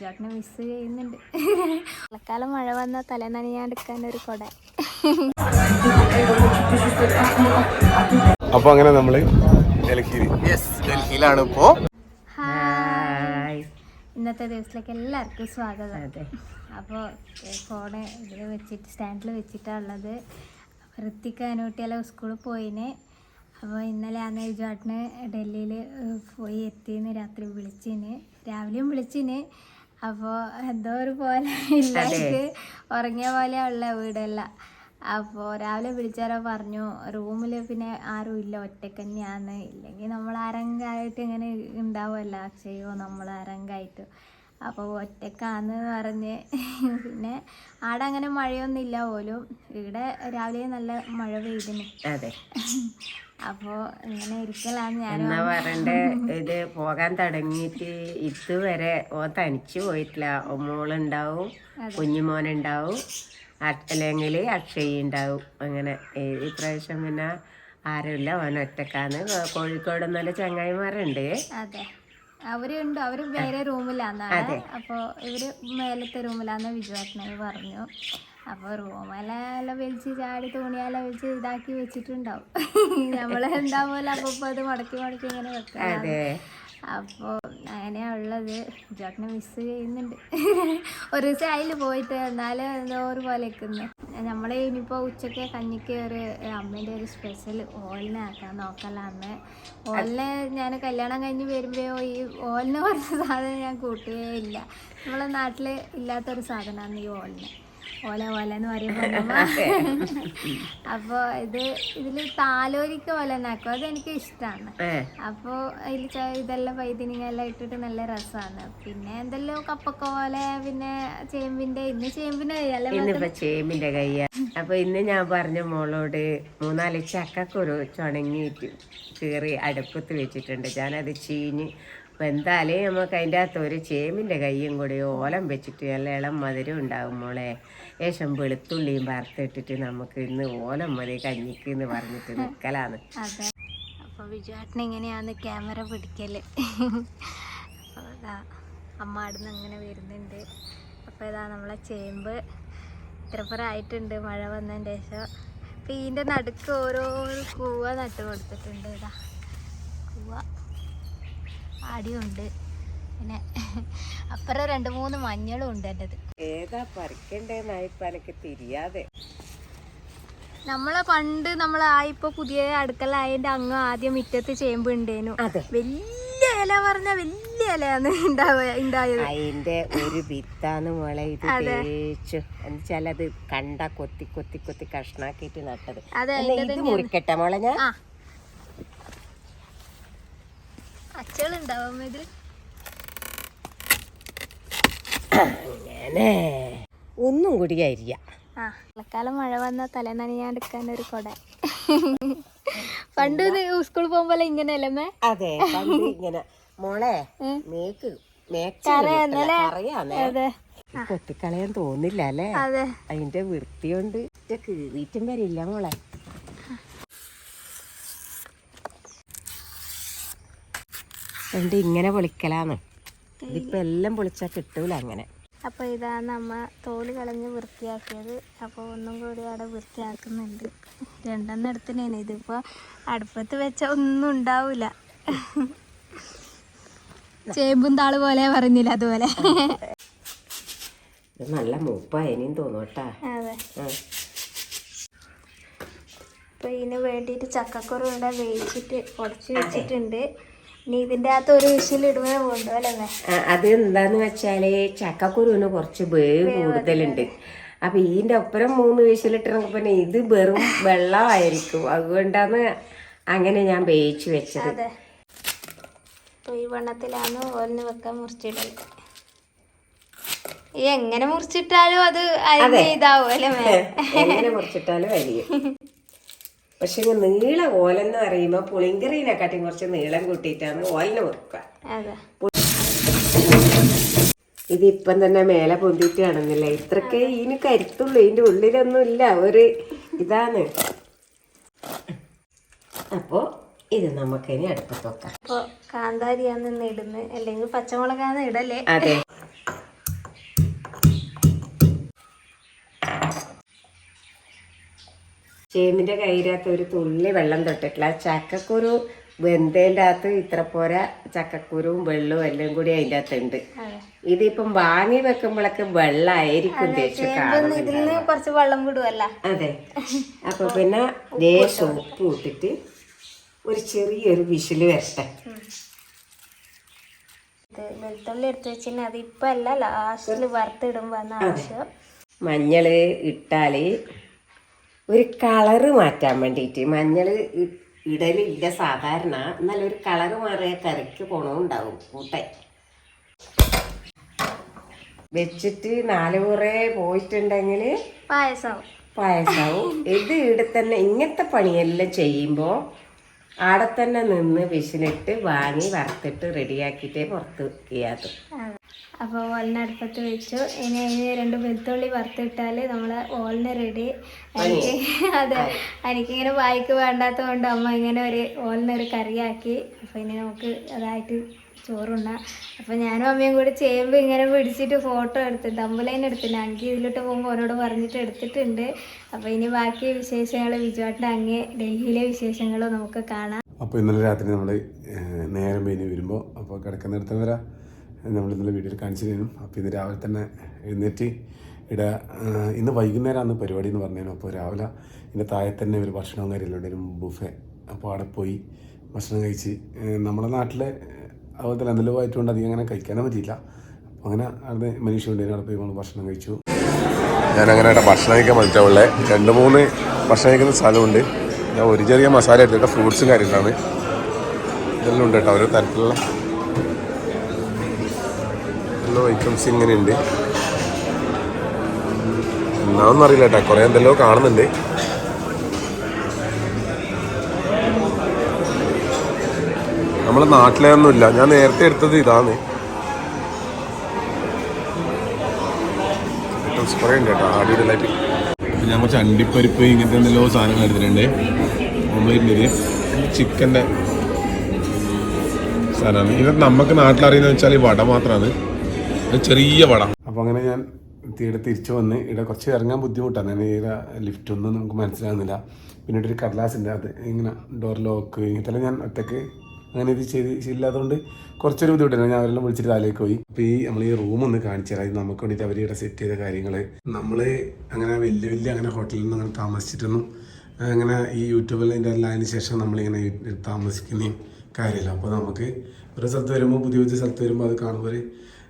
ജോട്ടിനെ miss ചെയ്യുന്നുണ്ട്. മഴക്കാലം മഴ വന്നാൽ തല എടുക്കാൻ ഒരു കൊട. അപ്പൊ അങ്ങനെ നമ്മൾ ഡൽഹിയിലാണ് ഇപ്പോ. ഹായ് ഇന്നത്തെ ദിവസത്തിലേക്ക് എല്ലാവർക്കും സ്വാഗതം. അതെ. അപ്പോൾ ഫോണ് ഇതിൽ വെച്ചിട്ട് സ്റ്റാൻഡിൽ വെച്ചിട്ടാണ് ഉള്ളത്. ഋത്തിക്ക് അനുകുട്ടിയെല്ലാം സ്കൂളിൽ പോയിന്. അപ്പോൾ ഇന്നലെ അന്ന് ജോട്ടിന് ഡൽഹിയിൽ പോയി എത്തിന്ന് രാത്രി വിളിച്ചിന്. രാവിലെയും വിളിച്ചിന്. അപ്പോൾ എന്തോ ഒരു പോലെ ഇല്ലായിട്ട് ഉറങ്ങിയ പോലെ ഉള്ള വീടല്ല. അപ്പോൾ രാവിലെ വിളിച്ചാരോ പറഞ്ഞു റൂമിൽ പിന്നെ ആരും ഇല്ല ഒറ്റയ്ക്ക് തന്നെയാണ്. ഇല്ലെങ്കിൽ നമ്മൾ അരങ്കായിട്ട് ഇങ്ങനെ ഉണ്ടാവുമല്ലോ അക്ഷയോ നമ്മൾ അരങ്കായിട്ട് അപ്പോൾ ഒറ്റക്കാന്ന് പറഞ്ഞ് പിന്നെ ആടെ അങ്ങനെ മഴയൊന്നും ഇല്ല പോലും. ഇവിടെ രാവിലെ നല്ല മഴ പെയ്തിന്. അതെ. അപ്പോൾ ഇങ്ങനെ ഇരിക്കലാണ് ഞാൻ എന്നാ പറയണ്ടേ? ഇത് പോകാൻ തുടങ്ങിയിട്ട് ഇതുവരെ ഓ തനിച്ചു പോയിട്ടില്ല. ഓ മോളുണ്ടാവും കുഞ്ഞുമോനുണ്ടാവും അല്ലെങ്കിൽ അക്ഷയ് ഉണ്ടാവും അങ്ങനെ ഇപ്രാവശ്യം പിന്നെ ആരുമില്ല അവൻ ഒറ്റക്കാന്ന് കോഴിക്കോട് നല്ല ചങ്ങായിമാരുണ്ട്. അതെ. അവരുണ്ട് അവർ വേറെ റൂമിലാന്നാണ് അപ്പോൾ ഇവർ മേലത്തെ റൂമിലാന്ന് വിജുവാട്ടനെ പറഞ്ഞു. അപ്പോൾ റൂമെല്ലാം വലിച്ച് ചാടി തുണിയെല്ലാം വലിച്ച് ഇതാക്കി വെച്ചിട്ടുണ്ടാവും. നമ്മളെ ഉണ്ടാവുമല്ലോ അപ്പോൾ അത് മടക്കി മടക്കി ഇങ്ങനെ വെക്കാം അപ്പോൾ അങ്ങനെയാ ഉള്ളത്. ജോട്ടിനെ മിസ് ചെയ്യുന്നുണ്ട്. ഒരു ദിവസം അതിൽ പോയിട്ട് എന്നാലും എന്തോ ഒരു പോലെ നിൽക്കുന്നു നമ്മൾ ഇനിയിപ്പോൾ ഉച്ചയ്ക്ക് കഞ്ഞിക്ക് ഒരു അമ്മേന്റെ ഒരു സ്പെഷ്യൽ ഓലിനെ ആക്കാൻ നോക്കലാന്ന്. ഓലിനെ ഞാൻ കല്യാണം കഴിഞ്ഞ് വരുമ്പോൾ ഈ ഓലിനെ പറഞ്ഞ സാധനം ഞാൻ കൂട്ടുകയേ ഇല്ല. നമ്മളെ നാട്ടിൽ ഇല്ലാത്തൊരു സാധനമാണ് ഈ ഓലിന്. ഓല ഓല എന്ന് പറയുമ്പോൾ അപ്പോൾ ഇത് ഇതിൽ താലോലിക്ക ഓല എന്നാക്കും അതെനിക്ക് ഇഷ്ടമാണ് അപ്പൊ അപ്പോൾ അതിൽ ഇതെല്ലാം വൈദ്യനിങ്ങെല്ലാം ഇട്ടിട്ട് നല്ല രസമാണ് പിന്നെ എന്തെല്ലോ കപ്പക്കോല പിന്നെ ചേമ്പിന്റെ ഇന്ന് ചേമ്പിന്റെ അല്ല ഇന്നിപ്പോ ചേമ്പിന്റെ കയ്യ. അപ്പൊ ഇന്ന് ഞാൻ പറഞ്ഞ മോളോട് മൂന്നാൽ ചക്കക്കുരു ചുണങ്ങിയിട്ട് കീറി അടുപ്പത്ത് വെച്ചിട്ടുണ്ട്. ഞാനത് ചീഞ്ഞ് വെന്താലേ നമുക്ക് അതിന്റെ അകത്ത് ഒരു ചേമ്പിന്റെ കയ്യും കൂടി ഓലം വെച്ചിട്ട് നല്ല ഇളം മധുരം ഉണ്ടാകും മോളെ. ശേഷം വെളുത്തുള്ളിയും വറുത്തിട്ടിട്ട് നമുക്ക് ഇന്ന് ഓലം മതി കഞ്ഞിക്ക് എന്ന് പറഞ്ഞിട്ട് നിൽക്കലാണ് അതെ. അപ്പോൾ വിജുവാട്ടിന് എങ്ങനെയാന്ന് ക്യാമറ പിടിക്കൽ. അപ്പോൾ ഇതാ അമ്മ അവിടുന്ന് അങ്ങനെ വരുന്നുണ്ട്. അപ്പോൾ ഇതാ നമ്മളെ ചേമ്പ് ഇത്രപ്പുറമായിട്ടുണ്ട് മഴ വന്നതിന്റെ ശേഷം. അപ്പോൾ ഇതിന്റെ നടുക്ക് ഓരോ കൂവ നട്ട് കൊടുത്തിട്ടുണ്ട് ഇതാ. കൂവ ആടിയുണ്ട് പിന്നെ അപ്പുറം രണ്ട് മൂന്ന് മഞ്ഞളും ഉണ്ട് എന്റെത്. ഏതാ പറിക്കണ്ടേന്നായി തിരിയാതെ. നമ്മളെ തിരിയാതെ നമ്മളെ പണ്ട് നമ്മളായിപ്പോ പുതിയ അടുക്കള ആയതിന്റെ അങ്ങ് ആദ്യം മുറ്റത്ത് ചേമ്പ് ഉണ്ടേനു വലിയ ഇല പറഞ്ഞ വലിയ ഇലയാണ് ഉണ്ടായത് അതിന്റെ ഒരു വിത്താന്ന് മോളെ ഇത് തേച്ചു. എന്നുവെച്ചാൽ അത് കണ്ട കൊത്തി കൊത്തി കൊത്തി കഷ്ണാക്കിട്ട് നട്ടത്. ഇത് മുറിക്കട്ടെ മോളെ ഞാൻ? ആ. ഇതിൽ അങ്ങനെ ഒന്നും കൂടി അരിയ. ആ മഴക്കാലം മഴ വന്നാൽ തല നനയാണ്ടിരിക്കാൻ ഒരു കൊട. പണ്ട് സ്കൂളിൽ പോകുമ്പോൾ ഇങ്ങനെയല്ലേ അതെ പണ്ട് ഇങ്ങനെ. മോളെ മേക്ക് കൊത്തിക്കളയാൻ തോന്നില്ല അല്ലേ? അതെ. അതിന്റെ വൃത്തി കൊണ്ട് കീറിയിട്ടും വരില്ല മോളെ. പണ്ട് ഇങ്ങനെ പൊളിക്കലാന്ന്? ഇതിപ്പോ എല്ലാം പൊളിച്ചാ കിട്ടൂല അങ്ങനെ. അപ്പോൾ ഇതാണ് അമ്മ തോൽ കളഞ്ഞ് വൃത്തിയാക്കിയത്. അപ്പോൾ ഒന്നും കൂടി അവിടെ വൃത്തിയാക്കുന്നുണ്ട്. രണ്ടെണ്ണം എടുത്തിനേന്. ഇതിപ്പോൾ അടുപ്പത്ത് വെച്ച ഒന്നും ഉണ്ടാവില്ല ചേമ്പും താൾ പോലെ പറഞ്ഞില്ല അതുപോലെ? നല്ല മൂപ്പായനും തോന്നൂട്ടാ അതെ. അപ്പോൾ ഇതിന് വേണ്ടിട്ട് ചക്കക്കുരു ഇവിടെ വേവിച്ചിട്ട് ഉടച്ച് വെച്ചിട്ടുണ്ട്. ഇനി അകത്ത് ഒരു അത് എന്താന്ന് വെച്ചാൽ ചക്കക്കുരുവിന് കുറച്ച് വേവ് കൂടുതലുണ്ട്. അപ്പൊ ഇതിന്റെ ഒപ്പരം മൂന്ന് വീശിലിട്ടിറങ്ങി പിന്നെ ഇത് വെറും വെള്ളമായിരിക്കും. അതുകൊണ്ടാണ് അങ്ങനെ ഞാൻ വേവിച്ചു വെച്ചത്. ഈ വണ്ണത്തിലാണ് ഓലിന് വെക്കാൻ മുറിച്ചിട്ടുണ്ട് ഈ എങ്ങനെ മുറിച്ചിട്ടാലും അത് അതിന്റെ ഇതാവും അല്ലേ എങ്ങനെ മുറിച്ചിട്ടാലും വലിയ പക്ഷെ നീള നീളം ഓലെന്ന് പറയുമ്പോ പുളിങ്കറീനെക്കാട്ടിയും കുറച്ച് നീളം കൂട്ടിയിട്ടാണ് ഓലിന് വെക്കുക. ഇതിപ്പം തന്നെ മേലെ പൊന്തിയിട്ട് കാണുന്നില്ല? ഇത്രക്കേ ഇതിന് കരുത്തുള്ളൂ. ഇതിന്റെ ഉള്ളിലൊന്നും ഇല്ല. ഒരു ഇതാണ്. അപ്പോ ഇത് നമുക്ക് ഇനി അടുപ്പത്ത് വെക്കാം. അപ്പോൾ കാന്താരിയാണ് ഇന്ന് ഇടുന്നത്. അല്ലെങ്കിൽ പച്ചമുളകാന്ന് ഇടല്ലേ അതെ. ചേമ്പിന്റെ കയ്യിലകത്ത് ഒരു തുള്ളി വെള്ളം തൊട്ടിട്ടില്ല ചക്കക്കുരു വെന്തേന്റെ അകത്ത് ഇത്ര പോരാ ചക്കക്കുരുവും വെള്ളവും എല്ലാം കൂടി അതിന്റെ അകത്തുണ്ട് ഇതിപ്പം വാങ്ങി വെക്കുമ്പോഴൊക്കെ വെള്ളമായിരിക്കും കുറച്ച് വെള്ളം വിടുവല്ല. അതെ. അപ്പൊ പിന്നെ ലേശം ഉപ്പ് ഇട്ടിട്ട് ഒരു ചെറിയൊരു വിഷിൽ വരട്ടെ. വെളുത്തുള്ളി എടുത്ത് വെച്ചാൽ അത് ഇപ്പല്ല ലാസ്റ്റിൽ വറുത്തിടുമ്പോൾ ആവശ്യം. മഞ്ഞൾ ഇട്ടാൽ ഒരു കളറ് മാറ്റാൻ വേണ്ടിയിട്ട് മഞ്ഞൾ ഇടലില്ല സാധാരണ. എന്നാൽ ഒരു കളറ് മാറിയ കറിക്ക് ഗുണമുണ്ടാവും കൂട്ടാൻ. വെച്ചിട്ട് നാല് കുറേ പോയിട്ടുണ്ടെങ്കിൽ പായസാവും പായസവും. ഇത് ഇവിടെ തന്നെ ഇങ്ങനത്തെ പണിയെല്ലാം ചെയ്യുമ്പോൾ ആടെ തന്നെ നിന്ന് വിശിലിട്ട് വാങ്ങി വറുത്തിട്ട് റെഡിയാക്കിയിട്ടേ പുറത്ത് ചെയ്യാത്ത അപ്പോൾ ഓലിനെ അടുപ്പത്ത് വെച്ചു. ഇനി അതിന് രണ്ട് വെളുത്തുള്ളി വറുത്തിട്ടാൽ നമ്മൾ ഓലിന് റെഡി എനിക്ക് അതെ. എനിക്കിങ്ങനെ വായിക്ക് വേണ്ടാത്തത് കൊണ്ട് അമ്മ ഇങ്ങനെ ഒരു ഓലിനൊരു കറിയാക്കി. അപ്പോൾ ഇനി നമുക്ക് അതായിട്ട് ചോറുണ്ണാം. അപ്പോൾ ഞാനും അമ്മയും കൂടി ചേമ്പ് ഇങ്ങനെ പിടിച്ചിട്ട് ഫോട്ടോ എടുത്ത് തമ്പലൈൻ എടുത്തിട്ടുണ്ട് അങ്കി ഇതിലോട്ട് പോകുമ്പോൾ ഓരോട് പറഞ്ഞിട്ട് എടുത്തിട്ടുണ്ട്. അപ്പോൾ ഇനി ബാക്കി വിശേഷങ്ങൾ വിജുവാട്ടിന്റെ അങ്ങേ ഡൽഹിയിലെ വിശേഷങ്ങളും നമുക്ക് കാണാം. അപ്പോൾ ഇന്നലെ രാത്രി നമ്മൾ നേരം കഴിഞ്ഞ് വരുമ്പോൾ അപ്പോൾ കിടക്കുന്നിടത്ത് വരെ. നമ്മൾ ഇന്നലെ വീഡിയോയിൽ കാണിച്ചു തരും അപ്പോൾ ഇന്ന് രാവിലെ തന്നെ എഴുന്നേറ്റ് ഇവിടെ ഇന്ന് വൈകുന്നേരമാണ് പരിപാടി എന്ന് പറഞ്ഞു അപ്പോൾ രാവിലെ ഇതിന്റെ താഴെ തന്നെ ഒരു ഭക്ഷണവും കാര്യമെല്ലാം ഉണ്ടായിരുന്നു ബുഫേ. അപ്പോൾ അവിടെ പോയി ഭക്ഷണം കഴിച്ച് നമ്മുടെ നാട്ടിലെ അതുപോലെ ആയതുകൊണ്ട് അധികം അങ്ങനെ കഴിക്കാനും പറ്റിയില്ല. അപ്പോൾ അങ്ങനെ അവിടെ മനുഷ്യ അവിടെ പോയി നമ്മൾ ഭക്ഷണം കഴിച്ചു. ഞാനങ്ങനെ അവിടെ ഭക്ഷണം കഴിക്കാൻ മതിച്ചുള്ളേ രണ്ട് മൂന്ന് ഭക്ഷണം കഴിക്കുന്ന സ്ഥലമുണ്ട്. ഞാൻ ഒരു ചെറിയ മസാല എടുത്തിട്ട് ഫ്രൂട്ട്സും കാര്യങ്ങളാണ്. ഇതെല്ലാം ഉണ്ട് കേട്ടോ. ഓരോ തരത്തിലുള്ള ഐറ്റംസ് ഇങ്ങനെയുണ്ട്. ഉണ്ട് എന്നാണെന്ന് അറിയില്ല കേട്ടോ. കുറേ എന്തെല്ലോ കാണുന്നുണ്ട്. നമ്മളെ നാട്ടിലൊന്നുമില്ല. ഞാൻ നേരത്തെ എടുത്തത് ഇതാണ്. ഐറ്റംസ് കുറേ ഉണ്ട് കേട്ടോ. അടിപൊളിയായിട്ട് ഞാൻ കുറച്ച് അണ്ടിപ്പരിപ്പ് ഇങ്ങനത്തെ എന്തെല്ലോ സാധനങ്ങൾ എടുത്തിട്ടുണ്ട്. ഓംലേറ്റിന്റെ ചിക്കന്റെ സാധനമാണ്. ഇത് നമുക്ക് നാട്ടിലറിയുന്നത് വെച്ചാൽ ഈ വട മാത്രമാണ് ചെറിയ വട. അപ്പോൾ അങ്ങനെ ഞാൻ തീരെ തിരിച്ചു വന്ന് ഇവിടെ കുറച്ച് ഇറങ്ങാൻ ബുദ്ധിമുട്ടാണ്. ഞാൻ ലിഫ്റ്റ് ഒന്നും നമുക്ക് മനസ്സിലാകുന്നില്ല. പിന്നെ ഒരു കടലാസിന്റെ അത് ഇങ്ങനെ ഡോർ ലോക്ക് ഇങ്ങനത്തെ ഞാൻ ഒറ്റയ്ക്ക് അങ്ങനെ ഇത് ചെയ്ത് ഇല്ലാത്തതുകൊണ്ട് കുറച്ചൊരു ബുദ്ധിമുട്ടാണ്. ഞാൻ അവരെല്ലാം വിളിച്ചിട്ട് താലേക്ക് പോയി. അപ്പോൾ ഈ നമ്മൾ ഈ റൂം ഒന്ന് കാണിച്ചു തരാം. നമുക്ക് വേണ്ടിയിട്ട് അവർ ഇവിടെ സെറ്റ് ചെയ്ത കാര്യങ്ങൾ നമ്മൾ അങ്ങനെ വലിയ വലിയ അങ്ങനെ ഹോട്ടലിൽ നിന്ന് അങ്ങനെ താമസിച്ചിട്ടൊന്നും അങ്ങനെ ഈ യൂട്യൂബിൽ അതിന്റെ എല്ലാം അതിന് ശേഷം നമ്മളിങ്ങനെ താമസിക്കുന്ന താമസിക്കുന്നതും കാര്യമില്ല. അപ്പോൾ നമുക്ക് ഒരു സ്ഥലത്ത് വരുമ്പോൾ പുതിയ പുതിയ സ്ഥലത്ത് വരുമ്പോൾ അത് കാണുമ്പോൾ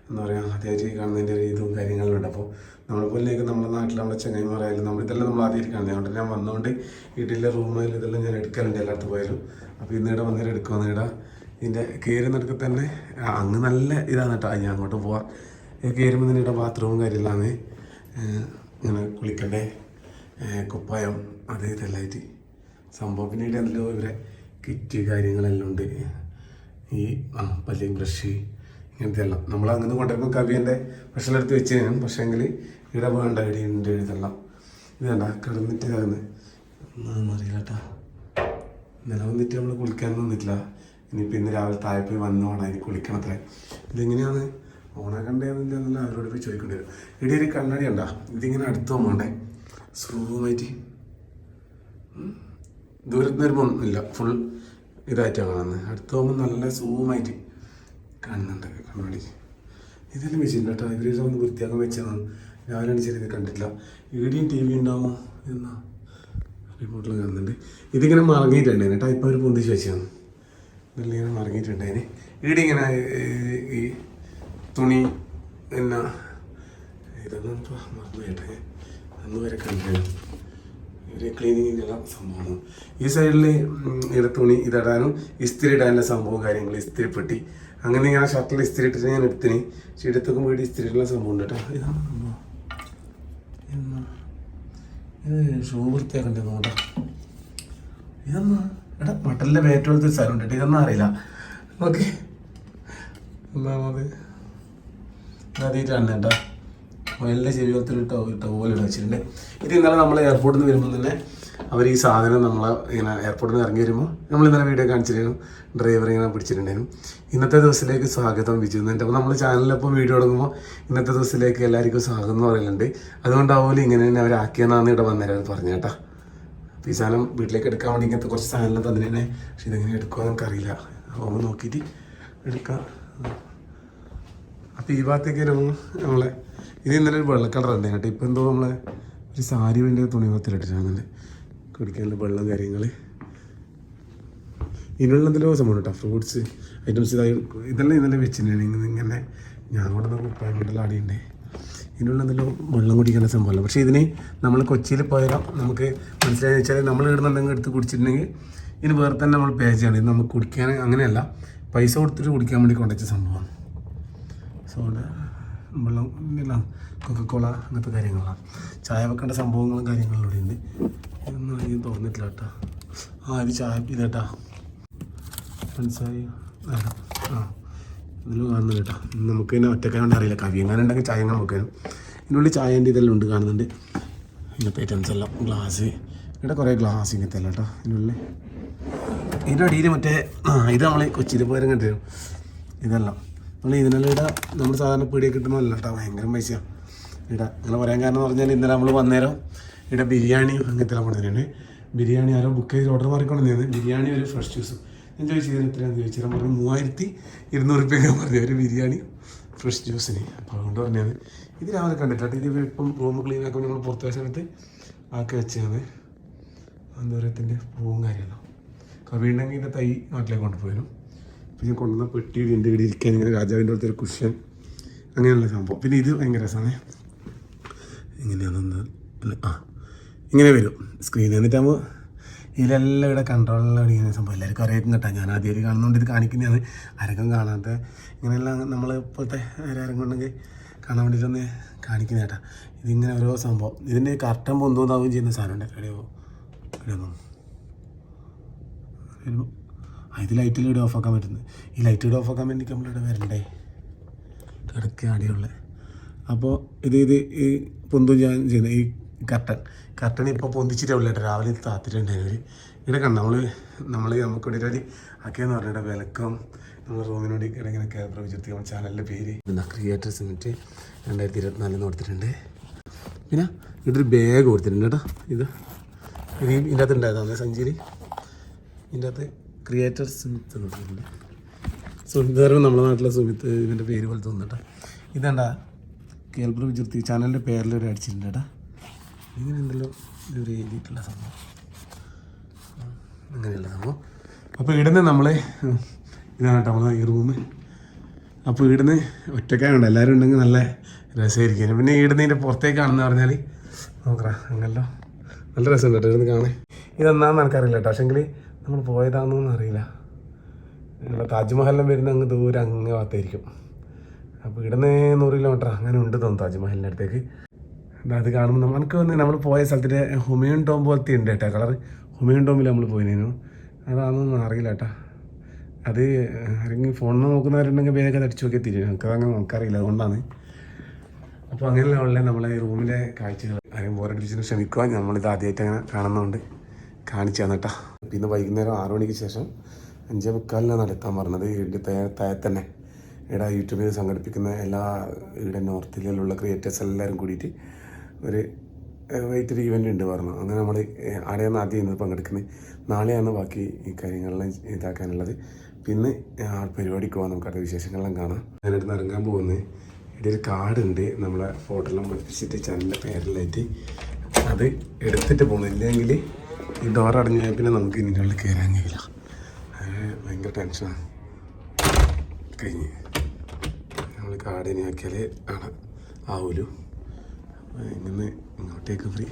എന്താ പറയുക അത്യാവശ്യം കാണുന്നതിന്റെ ഒരു ഇതും കാര്യങ്ങളും ഉണ്ട്. അപ്പോൾ നമ്മളെപ്പോലേക്ക് നമ്മുടെ നാട്ടിൽ നമ്മുടെ ചങ്ങായിമാരായാലും നമ്മൾ ഇതെല്ലാം നമ്മൾ ആദ്യമായിട്ട് കാണുന്നത്. അതുകൊണ്ട് ഞാൻ വന്നുകൊണ്ട് വീട്ടിലെ റൂമായാലും ഇതെല്ലാം ഞാൻ എടുക്കലുണ്ട് എല്ലായിടത്തും പോയാലും. അപ്പോൾ ഇന്ന് ഇവിടെ വന്നിട്ട് എടുക്കുക വന്നിട ഇതിന്റെ കയറുന്നിടക്ക് തന്നെ അങ്ങ് നല്ല ഇതാണ് കേട്ടോ. ഞാൻ അങ്ങോട്ട് പോവാം. കയറുമ്പോൾ തന്നെ ഇവിടെ ബാത്റൂമും കാര്യമില്ലാന്ന് ഇങ്ങനെ കുളിക്കണ്ടേ? കുപ്പായം അത് ഇതെല്ലാമായിട്ട് സംഭവം പിന്നെ ഇവിടെ എന്തെല്ലോ ഇവരെ കിറ്റ് കാര്യങ്ങളെല്ലാം ഉണ്ട്. ഈ ആ പല്ലിയും ബ്രഷ് ഇങ്ങനത്തെ എല്ലാം നമ്മൾ അങ്ങനെ കൊണ്ടുവരുമ്പോൾ കവിയന്റെ എടുത്ത് വെച്ച് കഴിഞ്ഞാൽ പക്ഷേങ്കിൽ ഇവിടെ വേണ്ട ഇവിടെ ഉണ്ട് ഇതെല്ലാം. ഇത് വേണ്ട കിടന്നിട്ട് കിടന്ന്. ഒന്നും അറിയില്ല കേട്ടോ. ഇന്നലെ വന്നിട്ട് നമ്മൾ കുളിക്കാൻ നിന്നിട്ടില്ല. ഇനിയിപ്പോൾ ഇന്ന് രാവിലെ താഴെ പോയി വന്ന് വേണം ഇനി കുളിക്കണത്രേ ഇതെങ്ങനെയാണ്. ഓണാക്കണ്ടേന്നില്ല അവരോട് പോയി ചോദിക്കേണ്ടി വരും. ഇവിടെ ഒരു കണ്ണാടി ഉണ്ടാ ഇതിങ്ങനെ അടുത്ത് പോകണ്ടേ സ്ലൂമായിട്ട് ദൂരത്ത് നിന്ന് വരുമ്പോൾ ഇല്ല. ഫുൾ ഇതായിട്ടാണ് കാണുന്നത്. അടുത്ത് പോകുമ്പോൾ നല്ല സൂമായിട്ട് കാണുന്നുണ്ട് കണ്ണാടി ഇതെല്ലാം വെച്ചില്ല കേട്ടോ. ഇവരെല്ലാം ഒന്ന് വൃത്തിയാക്കാൻ വെച്ചതാണ്. ഞാനാണ് ചെറിയത് കണ്ടിട്ടില്ല. ഇവിടെയും ടി വി ഉണ്ടാവുമോ എന്നാ റിപ്പോർട്ടിൽ കാണുന്നുണ്ട്. ഇതിങ്ങനെ മറങ്ങിയിട്ടുണ്ട് കേട്ടോ. ഇപ്പോൾ ഒരു പൊന്തിച്ച് വെച്ചതാണ് ഇങ്ങനെ മറങ്ങിയിട്ടുണ്ടായിന്. ഇവിടെ ഇങ്ങനെ ഈ- തുണി എന്നാ ഇതൊന്നും മറന്നു കേട്ടെ. അന്ന് വരെ കണ്ടിരുന്നു ഒരു ക്ലീനിങ്ങിനുള്ള സംഭവമാണ്. ഈ സൈഡിൽ ഇവിടെ തുണി ഇതിടാനും ഇസ്തിരി ഇടാനുള്ള സംഭവം കാര്യങ്ങൾ ഇസ്തിരി പെട്ടി അങ്ങനെ ഇങ്ങനെ ഷർട്ടിൽ ഇസ്തിരി ഇട്ടിട്ട് ഞാൻ എടുത്തിന്. പക്ഷെ എടുത്തൊക്കെ വീട് ഇസ്തിരി ഇടുന്ന സംഭവം ഉണ്ട് കേട്ടോ. ഇതാണ് സംഭവം. ഇത് ഷൂ വൃത്തിയാക്കണ്ടേ നോട്ടാ ഇതെന്നാ എടാ മട്ടലിന്റെ വേറ്റോളത്തെ സ്ഥലം ഉണ്ട് ഇതൊന്നും അറിയില്ല. ഓക്കെ ഒന്നാമത് ഇതാദ്യമായിട്ടാണ് കേട്ടോ. വയലിന്റെ ചെവികത്തിൽ ടോ പോലെ വെച്ചിട്ടുണ്ട്. ഇത് ഇന്നലെ നമ്മൾ എയർപോർട്ടിൽ നിന്ന് വരുമ്പോൾ തന്നെ അവർ ഈ സാധനം നമ്മൾ ഇങ്ങനെ എയർപോർട്ടിൽ നിന്ന് ഇറങ്ങി വരുമ്പോൾ നമ്മൾ ഇന്നലെ വീഡിയോ കാണിച്ചിരുന്നു. ഡ്രൈവർ ഇങ്ങനെ പിടിച്ചിട്ടുണ്ടായിരുന്നു. ഇന്നത്തെ ദിവസത്തിലേക്ക് സ്വാഗതം വിജു എന്നിട്ട് അപ്പോൾ നമ്മൾ ചാനലിലിപ്പോൾ വീഡിയോ തുടങ്ങുമ്പോൾ ഇന്നത്തെ ദിവസത്തിലേക്ക് എല്ലാവർക്കും സ്വാഗതം എന്ന് പറയുന്നുണ്ട് അതുകൊണ്ടാവുമല്ലോ ഇങ്ങനെ തന്നെ അവർ ആക്കിയെന്നാണ് ഇവിടെ വന്നേരം പറഞ്ഞു കേട്ടോ. അപ്പോൾ ഈ സാധനം വീട്ടിലേക്ക് എടുക്കാൻ വേണ്ടി ഇങ്ങനത്തെ കുറച്ച് സാധനം തന്നെ പക്ഷേ ഇതെങ്ങനെ എടുക്കുമോ നമുക്കറിയില്ല അപ്പോൾ നോക്കിയിട്ട് എടുക്കാം. അപ്പോൾ ഈ ഭാഗത്തേക്ക് വരുമ്പോൾ നമ്മളെ. ഇത് ഇന്നലെ ഒരു വെള്ള കളർ ഉണ്ടായി കേട്ടോ. ഇപ്പം എന്തോ നമ്മളെ ഒരു സാരി വേണ്ടി തുണി പത്തിലിട്ടിട്ടാണ് കുടിക്കാനുള്ള വെള്ളം കാര്യങ്ങൾ ഇതിനുള്ള എന്തെങ്കിലും സംഭവം കേട്ടോ ഫ്രൂട്ട്സ് ഐറ്റംസ് ഇതായി ഇതെല്ലാം ഇന്നലെ വെച്ചിട്ടുണ്ടെങ്കിൽ ഇങ്ങനെ ഞാൻ കൂടെ കുപ്പായം വീട്ടിൽ ആടിയുണ്ട്. ഇതിനുള്ള എന്തെങ്കിലും വെള്ളം കുടിക്കേണ്ട സംഭവമല്ല? പക്ഷേ ഇതിന് നമ്മൾ കൊച്ചിയിൽ പോയാൽ നമുക്ക് മനസ്സിലായെന്ന് വെച്ചാൽ നമ്മൾ ഇടുന്നുണ്ടെങ്കിൽ എടുത്ത് കുടിച്ചിട്ടുണ്ടെങ്കിൽ ഇതിന് വേറെ തന്നെ നമ്മൾ പേ ചെയ്യണം ഇത് നമുക്ക് കുടിക്കാൻ അങ്ങനെയല്ല. പൈസ കൊടുത്തിട്ട് കുടിക്കാൻ വേണ്ടി കൊണ്ടുവച്ച സംഭവമാണ്. സോഡ വെള്ളം എല്ലാം കൊക്കക്കോള അങ്ങനത്തെ കാര്യങ്ങളാണ്. ചായ വെക്കേണ്ട സംഭവങ്ങളും കാര്യങ്ങളും ഇവിടെ ഉണ്ട്. ഇതൊന്നും എനിക്ക് തോന്നിട്ടില്ല കേട്ടോ. ആ ഇത് ചായ ഇതേട്ടാ. ഫ്രണ്ട്സായി ആ ഇതിലും കാണുന്നത് കേട്ടോ. നമുക്ക് തന്നെ ഒറ്റക്കായോണ്ട് അറിയില്ല. കവി എങ്ങനെ ഉണ്ടെങ്കിൽ ചായ എങ്ങനെ വെക്കാനും. ഇതിനുള്ളിൽ ചായേന്റെ ഇതെല്ലാം ഉണ്ട് കാണുന്നുണ്ട്. ഇങ്ങനത്തെ ഐറ്റംസ് എല്ലാം. ഗ്ലാസ് ഇവിടെ കുറേ ഗ്ലാസ് ഇങ്ങനത്തെ എല്ലാം കേട്ടോ. ഇതിനുള്ളിൽ ഇതിന്റെ അടിയിൽ മറ്റേ ഇത് നമ്മൾ കൊച്ചിയിൽ പോയാലും കണ്ടിരും ഇതെല്ലാം. നമ്മൾ ഇതിനെല്ലാം ഇട നമ്മൾ സാധാരണ പീടിയൊക്കെ കിട്ടണമല്ല കേട്ടോ ഭയങ്കര പൈസയാണ് ഇട അങ്ങനെ പറയാൻ കാരണം എന്ന് പറഞ്ഞാൽ ഇന്നലെ നമ്മൾ വന്നേരം ഇവിടെ ബിരിയാണി അങ്ങനത്തെ എല്ലാം ബിരിയാണി ആരോ ബുക്ക് ചെയ്ത് ഓർഡർ മാറിക്കൊണ്ടുവന്നത് ബിരിയാണി ഒരു ഫ്രഷ് ജ്യൂസും ഞാൻ ചോദിച്ചത് എത്രയാണെന്ന് ചോദിച്ചാൽ പറഞ്ഞു മൂവായിരത്തി ഇരുന്നൂറ് രൂപയൊക്കെ പറഞ്ഞു. ഒരു ബിരിയാണി ഫ്രഷ് ജ്യൂസിന് അപ്പോൾ അതുകൊണ്ട് പറഞ്ഞത് ഇത് രാവിലെ കണ്ടിട്ടുണ്ട് ഇത് ഇപ്പം റൂം ക്ലീൻ ആക്കുമ്പോൾ നമ്മൾ പുറത്ത് വെച്ച സമയത്ത് ആക്കി വെച്ചത് എന്തോരത്തിന്റെ പൂവും കാര്യമല്ലോ കവിയുണ്ടെങ്കിൽ ഇതിന്റെ തൈ നാട്ടിലേക്ക് കൊണ്ടുപോയിരുന്നു പിന്നെ കൊണ്ടുവന്ന പെട്ടി എന്റെ ഇവിടെ ഇരിക്കാൻ ഇങ്ങനെ രാജാവിന്റെ അടുത്ത് ഒരു കുഷ്യൻ. അങ്ങനെയുള്ള സംഭവം. പിന്നെ ഇത് ഭയങ്കര രസമാണ്. ഇങ്ങനെയാണെന്ന് ആ ഇങ്ങനെ വരും സ്ക്രീനിൽ എന്നിട്ടാകുമ്പോൾ ഇതിലെല്ലാം ഇവിടെ കൺട്രോളിലാണ് ഇങ്ങനെ സംഭവം. എല്ലാവർക്കും അറിയാം കേട്ടോ. ഞാൻ ആദ്യമായിട്ട് കാണുന്നതുകൊണ്ട് ഇത് കാണിക്കുന്നതാണ്. ആരൊക്കെ കാണാത്ത ഇങ്ങനെയെല്ലാം നമ്മൾ ഇപ്പോഴത്തെ ആരും കൊണ്ടെങ്കിൽ കാണാൻ വേണ്ടിയിട്ടൊന്ന് കാണിക്കുന്ന കേട്ടാ. ഇതിങ്ങനെ ഓരോ സംഭവം. ഇതിന്റെ കർട്ടൻ പൊന്തോന്നാവുകയും ചെയ്യുന്ന സാധനമുണ്ട്. എവിടെയോ എവിടെയോ ആ ഇത് ലൈറ്റിൽ ഇവിടെ ഓഫ് ആക്കാൻ പറ്റുന്നത്. ഈ ലൈറ്റ് ഇവിടെ ഓഫ് ആക്കാൻ വേണ്ടി നമ്മളിവിടെ വരണ്ടേ? കിടക്കുക അടിയുള്ള. അപ്പോൾ ഇത് ഇത് ഈ പൊന്തും ഞാൻ ചെയ്യുന്നത്. ഈ കർട്ടൻ കർട്ടൻ ഇപ്പോൾ പൊന്തിച്ചിട്ടേ ഉള്ളു രാവിലെ താത്തിട്ടുണ്ടായിരുന്നു ഇവിടെ കണ്ട? നമ്മൾ നമ്മൾ നമുക്ക് വേണ്ടി ഒരു ആക്കിയെന്ന് പറഞ്ഞിട്ട് വിലക്കം നമ്മൾ റൂമിനോട് ഇങ്ങനെ ക്യാമറ വെച്ചിട്ട് നമ്മുടെ ചാനലിന്റെ പേര്. ക്രിയേറ്റർ സിമിറ്റ് രണ്ടായിരത്തി നിന്ന് കൊടുത്തിട്ടുണ്ട്. പിന്നെ ഇവിടെ ഒരു ബാഗ് കൊടുത്തിട്ടുണ്ട് കേട്ടോ. ഇത്. ഇത് ഇതിന്റെ അകത്ത് ഉണ്ടായതാണ് സഞ്ചിയിൽ ഇതിന്റെ അകത്ത് ക്രിയേറ്റർ സുമിത്ത് പറഞ്ഞിട്ടുണ്ട് സുമിത്ത് നമ്മുടെ നാട്ടിലെ സുമിത്ത് ഇവന്റെ പേര് പോലെ തോന്നുന്നുട്ടോ ഇതെന്താ? കേൾബ്ര വിജുർത്തി ചാനലിന്റെ പേരിൽ ഒരു അടിച്ചിട്ടുണ്ട് കേട്ടാ ഇങ്ങനെ ഉണ്ടല്ലോ ഇതൊരു എഴുതിയിട്ടുള്ള സംഭവം. അങ്ങനെയുള്ള സംഭവം. അപ്പോൾ ഇവിടുന്ന് നമ്മളെ ഇതാണ് കേട്ടോ നമ്മളെ ഈ റൂം. അപ്പോൾ ഇവിടുന്ന് ഒറ്റക്കായുണ്ട് എല്ലാവരും ഉണ്ടെങ്കിൽ നല്ല രസമായിരിക്കും. പിന്നെ ഇവിടുന്ന് ഇതിന്റെ പുറത്തേക്കാണെന്ന് പറഞ്ഞാൽ നോക്കാം അങ്ങനല്ലോ. നല്ല രസമുണ്ട് കേട്ടോ ഇവിടുന്ന് കാണാൻ. ഇതെന്നാന്ന് എനിക്കറിയില്ല കേട്ടോ. പക്ഷേങ്കിൽ നമ്മൾ പോയതാണെന്നൊന്നും അറിയില്ല. ഇവിടെ താജ്മഹലിലും വരുന്ന അങ്ങ് ദൂരെ അങ്ങ് ഭാഗത്തായിരിക്കും അപ്പോൾ ഇവിടുന്ന് നൂറ് കിലോമീറ്റർ അങ്ങനെ ഉണ്ട് തോന്നുന്നു താജ്മഹലിന്റെ അടുത്തേക്ക്. അത് കാണുമ്പോൾ നമുക്ക് വന്ന് നമ്മൾ പോയ സ്ഥലത്തിന്റെ ഹുമയൂൺ ടോം പോലത്തെ ഉണ്ട് കേട്ടോ. കളർ ഹുമയൂൺ ടോമിൽ നമ്മൾ പോയിരുന്നു അതാണെന്നൊന്നും അറിയില്ല കേട്ടോ. അത് അല്ലെങ്കിൽ ഫോണിൽ നോക്കുന്നവരുണ്ടെങ്കിൽ വേഗം അടിച്ചു നോക്കിയാൽ തിരിയും നമുക്കതങ്ങനെ നമുക്കറിയില്ല അതുകൊണ്ടാണ്. അപ്പോൾ അങ്ങനെയുള്ള നമ്മളെ റൂമിലെ കാഴ്ചകൾ ആരെയും ബോറടിപ്പിച്ചതിന് ശ്രമിക്കുവാൻ നമ്മളിത് ആദ്യമായിട്ട് അങ്ങനെ കാണുന്നതുകൊണ്ട് കാണിച്ചു തന്നെ കേട്ടോ. പിന്നെ വൈകുന്നേരം ആറു മണിക്ക് ശേഷം അഞ്ചേ മുക്കാലിനാണ് നടത്താൻ പറഞ്ഞത്. ഇവിടെ താഴെ തന്നെ ഇവിടെ യൂട്യൂബിൽ സംഘടിപ്പിക്കുന്ന എല്ലാ ഇവിടെ നോർത്തിലുള്ള ക്രിയേറ്റേഴ്സ് എല്ലാവരും കൂടിയിട്ട് ഒരു വൈകിട്ടൊരു ഇവന്റ് ഉണ്ട് പറഞ്ഞു. അങ്ങനെ നമ്മൾ ആടെയാണ് ആദ്യം ഇന്ന് പങ്കെടുക്കുന്നത്. നാളെയാണ് ബാക്കി ഈ കാര്യങ്ങളെല്ലാം ഇതാക്കാനുള്ളത്. പിന്നെ ആ പരിപാടിക്ക് പോകാം നമുക്ക്. അടുത്ത വിശേഷങ്ങളെല്ലാം കാണാം. നിന്ന് ഇറങ്ങാൻ പോകുന്നത്. ഇവിടെ ഒരു കാർഡുണ്ട് നമ്മളെ ഫോട്ടോയെല്ലാം പഠിപ്പിച്ചിട്ട് ചാനലിന്റെ പേരിലായിട്ട്. അത് എടുത്തിട്ട് പോകണം ഇല്ലെങ്കിൽ ഈ ഡോർ അടഞ്ഞു പോയാൽ പിന്നെ നമുക്ക് ഇതിന്റെ കയറാൻ കഴിയില്ല. ഭയങ്കര ടെൻഷനാണ് കഴിഞ്ഞ്. നമ്മൾ കാടിനെ ആക്കിയാൽ ആണ് ആവൂലു. ഇങ്ങനെ ഇങ്ങോട്ടേക്ക് ഫ്രീ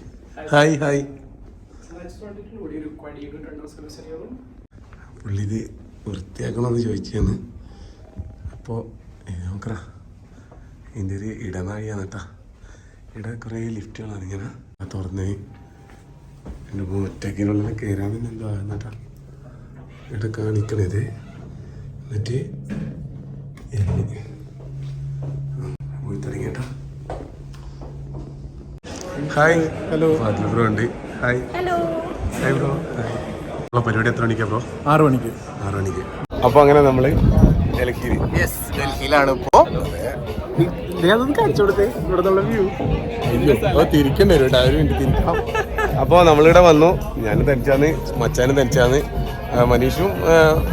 ഹായ് ഹായ് പുള്ളി ഇത് വൃത്തിയാക്കണമെന്ന് ചോദിച്ചാണ് അപ്പോൾ നോക്കറ ഇതിന്റെ ഒരു ഇടനാഴിയാണ് കേട്ടോ ഇവിടെ കുറേ ലിഫ്റ്റുകളാണ് ഇങ്ങനെ. തുറന്ന് എന്റെ ഒറ്റയ്ക്കിനുള്ള കയറാൻ പിന്നെ എന്തോ എന്നിട്ടാ ഇവിടെ കാണിക്കണത്. എന്നിട്ട് പോയി തുടങ്ങിയേട്ടാ. ഹായ് ഹലോ ഫാദിൽ ബ്രോ ഉണ്ട്. Hi hello hi bro hi നമ്മളെ പരിപാടി എത്ര മണിക്കാ ബ്രോ ആറ് മണിക്ക്. ആറ് മണിക്ക്. അപ്പോൾ അങ്ങനെ നമ്മൾ ഡൽഹിയിൽ യെസ് ഡൽഹിയിലാണ് ഇപ്പോ. കാണിച്ചു കൊടുത്തേ. ഇവിടെ വ്യൂ തിരിക്കണ്ടേ ഒരു ഡയറി മിനിറ്റ് തിരിക്കാം. അപ്പോൾ നമ്മളിവിടെ വന്നു. ഞാൻ തനിച്ചാന്ന് മച്ചാനും തനിച്ചാന്ന് മനീഷും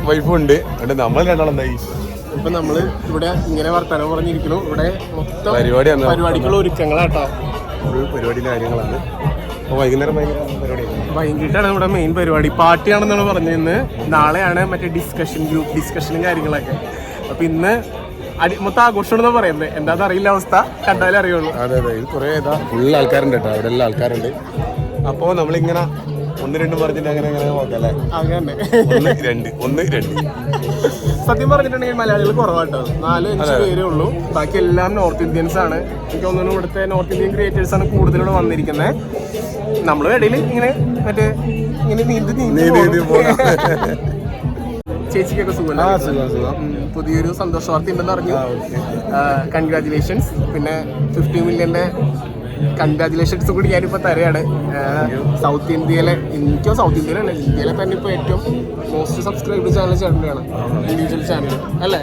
വൈഫും ഉണ്ട്. അതുകൊണ്ട് നമ്മൾ രണ്ടാളും എന്തായി? ഇപ്പൊ നമ്മൾ ഇവിടെ ഇങ്ങനെ വർത്തമാനം പറഞ്ഞിരിക്കുന്നു. ഇവിടെ മൊത്തം പരിപാടിയാണ് പരിപാടിക്കുള്ള ഒരുക്കങ്ങളാട്ടോ. ഒരു പരിപാടി കാര്യങ്ങളാണ്. അപ്പോൾ വൈകുന്നേരം പരിപാടിയാണ് വൈകിട്ടാണ് ഇവിടെ മെയിൻ പരിപാടി. പാർട്ടിയാണെന്നാണ് പറഞ്ഞിരുന്നത് നാളെയാണ് മറ്റേ ഡിസ്കഷൻ ഗ്രൂപ്പ് ഡിസ്കഷനും കാര്യങ്ങളൊക്കെ. അപ്പൊ ഇന്ന് അടി മൊത്തം ആഘോഷമാണെന്ന് പറയുന്നത്. എന്താണെന്ന് അറിയില്ല അവസ്ഥ. കണ്ടാലേ അറിയുള്ളൂ. അതെ അതെ. ഇത് കുറേ ഇതാ ഫുൾ ആൾക്കാരുണ്ട് കേട്ടോ. അവിടെ എല്ലാ ആൾക്കാരുണ്ട്. അപ്പോൾ നമ്മളിങ്ങനെ ഒന്ന് രണ്ടും പറഞ്ഞിട്ട് അങ്ങനെ അങ്ങനെ നോക്കല്ലേ അങ്ങനെ. ഒന്ന് രണ്ട് ഒന്ന് രണ്ട്. സത്യം പറഞ്ഞിട്ടുണ്ടെങ്കിൽ മലയാളികൾ കുറവാട്ടോ. നാല് അഞ്ച് പേരേ ഉള്ളൂ. ബാക്കി എല്ലാം നോർത്ത് ഇന്ത്യൻസ് ആണ്. എനിക്ക് ഒന്നും ഇവിടുത്തെ നോർത്ത് ഇന്ത്യൻ ക്രിയേറ്റേഴ്സ് ആണ് കൂടുതലൂടെ വന്നിരിക്കുന്നത് നമ്മളും ഇടയിൽ ഇങ്ങനെ മറ്റേ ഇങ്ങനെ നീന്തി നീന്തി. ചേച്ചിക്കൊക്കെ സുഖം പുതിയൊരു സന്തോഷ വാർത്ത ഉണ്ടെന്ന് അറിഞ്ഞു. കൺഗ്രാറ്റുലേഷൻസ് പിന്നെ ഫിഫ്റ്റി മില്യന്റെ കൺഗ്രാചുലേഷൻസ് കൂടി ഞാനിപ്പോൾ തരുകയാണ് സൗത്ത് ഇന്ത്യയിലെ എനിക്കോ സൗത്ത് ഇന്ത്യയിലല്ല ഇന്ത്യയിലെ തന്നെ ഇപ്പോൾ ഏറ്റവും മോസ്റ്റ് സബ്സ്ക്രൈബ് ചാനൽ ചേട്ടന്റെയാണ് ഇൻഡിവിജ്വൽ ചാനൽ അല്ലേ?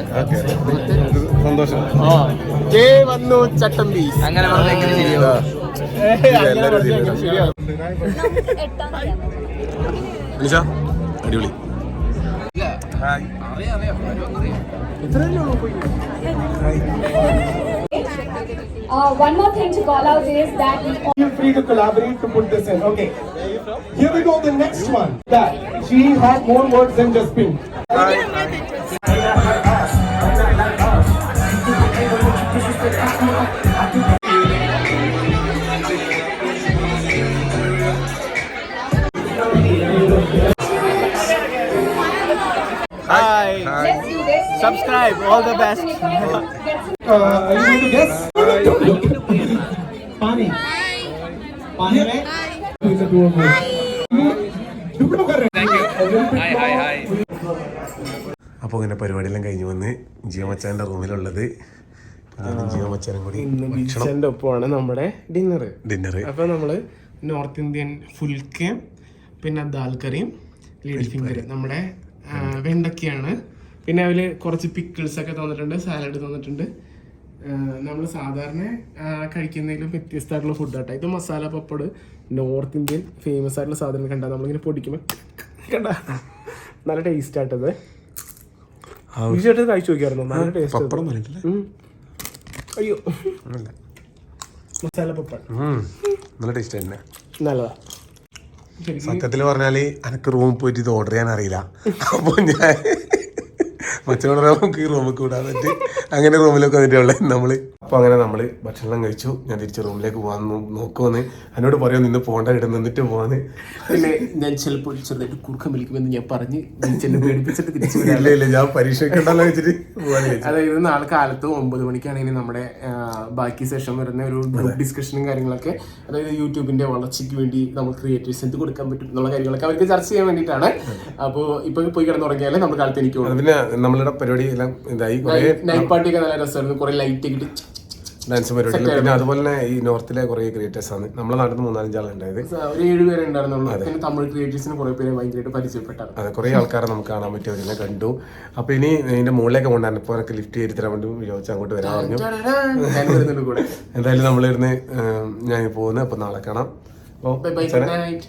സന്തോഷം. ആ ജേ വന്നു ചട്ടമ്പി അങ്ങനെ അടിപൊളി. അറിയാം അറിയാം. ഇത്രയല്ലേ ഉള്ളൂ പോയി? Uh, one more thing to call out is that feel free to collaborate to put this in. Okay. Here we go. The next one. That she has more words than just pink. Hi. Hi. Subscribe. All the best. Uh, you to guess. അപ്പോൾ ഇങ്ങനെ പരിപാടിയെല്ലാം കഴിഞ്ഞു വന്ന് ജിയോ മച്ചാന്റെ റൂമിലുള്ളത് ജിയമച്ചാനും ജിയോ മച്ചാനും കൂടി ഭക്ഷണന്റെ ഒപ്പമാണ് നമ്മുടെ dinner dinner അപ്പൊ നമ്മൾ north Indian ഫുൽക്കയും പിന്നെ ദാൽ കറിയും ലേഡി ഫിംഗർ നമ്മുടെ വെണ്ടക്കയാണ് പിന്നെ അതിൽ കുറച്ച് പിക്കിൾസ് ഒക്കെ തന്നിട്ടുണ്ട് സാലഡ് തന്നിട്ടുണ്ട്. നമ്മൾ സാധാരണ കഴിക്കുന്നതിലും വ്യത്യസ്തമായിട്ടുള്ള ഫുഡ് ആട്ടോ. ഇത് masala papad north Indian famous ആയിട്ടുള്ള സാധനം കണ്ട നമ്മളിങ്ങനെ പൊടിക്കുമ്പോൾ കണ്ട? നല്ല ടേസ്റ്റ് ആയിട്ടത് ചേട്ടൻ കഴിച്ചു നോക്കിയായിരുന്നു? നല്ല ടേസ്റ്റ് അയ്യോ. മസാല പപ്പട്. നല്ല ടേസ്റ്റ് തന്നെ. നല്ലതാ. സത്യത്തിൽ പറഞ്ഞാൽ എനിക്ക് റൂമിൽ പോയിട്ട് ഇത് ഓർഡർ ചെയ്യാൻ അറിയില്ല. അപ്പൊ ഞാൻ മച്ചോടെ നമുക്ക് റൂമിൽ കൂടാൻ പറ്റി. അങ്ങനെ റൂമിലൊക്കെ വന്നിട്ടുള്ളത് നമ്മൾ. അപ്പൊ അങ്ങനെ നമ്മൾ ഭക്ഷണം കഴിച്ചു. ഞാൻ തിരിച്ച് റൂമിലേക്ക് പോകാൻ നോക്കുവന്ന് എന്നോട് പറയാം നിന്ന് പോകണ്ട ഇവിടെ നിന്നിട്ട് പോവാന്ന്. പിന്നെ ഞാൻ ചിലപ്പോൾ ചെറുതായിട്ട് കുറുക്കം വിളിക്കുമെന്ന് ഞാൻ പറഞ്ഞ് എന്നെ പേടിപ്പിച്ചിട്ട് തിരിച്ചു ഇല്ല ഇല്ല ഞാൻ പരീക്ഷയ്ക്കുണ്ടല്ലോ വെച്ചിട്ട്. അതായത് നാളെ കാലത്ത് ഒമ്പത് മണിക്കാണെങ്കിൽ നമ്മുടെ ബാക്കി സെഷൻ വരുന്ന ഒരു ഗ്രൂപ്പ് ഡിസ്കഷനും കാര്യങ്ങളൊക്കെ അതായത് യൂട്യൂബിന്റെ വളർച്ചയ്ക്ക് വേണ്ടി നമ്മൾ ക്രിയേറ്റീവ്സ് എന്ത് കൊടുക്കാൻ പറ്റും എന്നുള്ള കാര്യങ്ങളൊക്കെ അവർക്ക് ചർച്ച ചെയ്യാൻ വേണ്ടിയിട്ടാണ്. അപ്പോൾ ഇപ്പൊ പോയി കിടന്നുറങ്ങിയാലേ നമ്മൾ കാലത്ത് എനിക്ക് പിന്നെ നമ്മളുടെ പരിപാടി എല്ലാം ഇതായി. നൈറ്റ് പാർട്ടി ഒക്കെ നല്ല രസമായിരുന്നു. കുറെ ലൈറ്റ് ഡാൻസ് പരിപാടികൾ പിന്നെ അതുപോലെ തന്നെ ഈ നോർത്തിലെ കുറെ ക്രിയേറ്റേഴ്സ് ആണ്. നമ്മളെ നാട്ടിൽ നിന്ന് മൂന്നാലഞ്ചാളുണ്ടായത് ഒരു ഏഴ് പേരെ ഉണ്ടായിരുന്നുള്ളൂ. പിന്നെ തമിഴ് ക്രിയേറ്റേഴ്സിന് കുറെ പേരെ ഭയങ്കരമായിട്ട് പരിചയപ്പെട്ടാണ്. അതെ കുറേ ആൾക്കാരെ നമുക്ക് കാണാൻ പറ്റി അവരെല്ലാം കണ്ടു. അപ്പൊ ഇനി ഇതിന്റെ മുകളിലേക്ക് കൊണ്ടാണ് ഇപ്പൊ എനിക്ക് ലിഫ്റ്റ് ചെയ്ത് തരാൻ വേണ്ടി വിചാരിച്ചു അങ്ങോട്ട് വരാൻ പറഞ്ഞു. എന്തായാലും നമ്മളിരുന്ന് ഞാൻ പോകുന്നത് അപ്പൊ നാളെ കാണാം. അപ്പോൾ ബൈ ബൈ നൈറ്റ്